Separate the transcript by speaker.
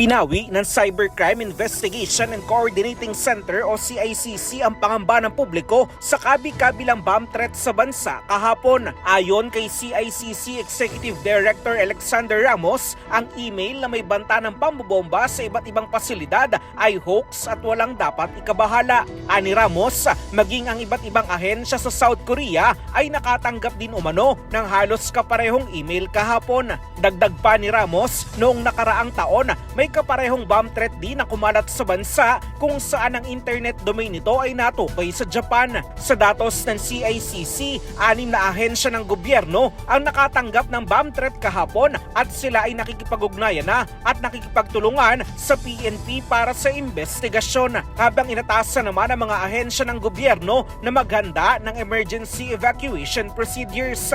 Speaker 1: Pinawi ng Cybercrime Investigation and Coordinating Center o CICC ang pangamba ng publiko sa kabi-kabilang bomb threat sa bansa kahapon. Ayon kay CICC Executive Director Alexander Ramos, ang email na may banta ng pambobomba sa iba't ibang pasilidad ay hoax at walang dapat ikabahala. Ani Ramos, maging ang iba't ibang ahensya sa South Korea ay nakatanggap din umano ng halos kaparehong email kahapon. Dagdag pa ni Ramos, noong nakaraang taon, may kaparehong bomb threat din na kumalat sa bansa kung saan ang internet domain nito ay natukoy sa Japan. Sa datos ng CICC, anim na ahensya ng gobyerno ang nakatanggap ng bomb threat kahapon at sila ay nakikipag-ugnayan na at nakikipagtulungan sa PNP para sa investigasyon. Habang inatasan naman ang mga ahensya ng gobyerno na maghanda ng emergency evacuation procedures.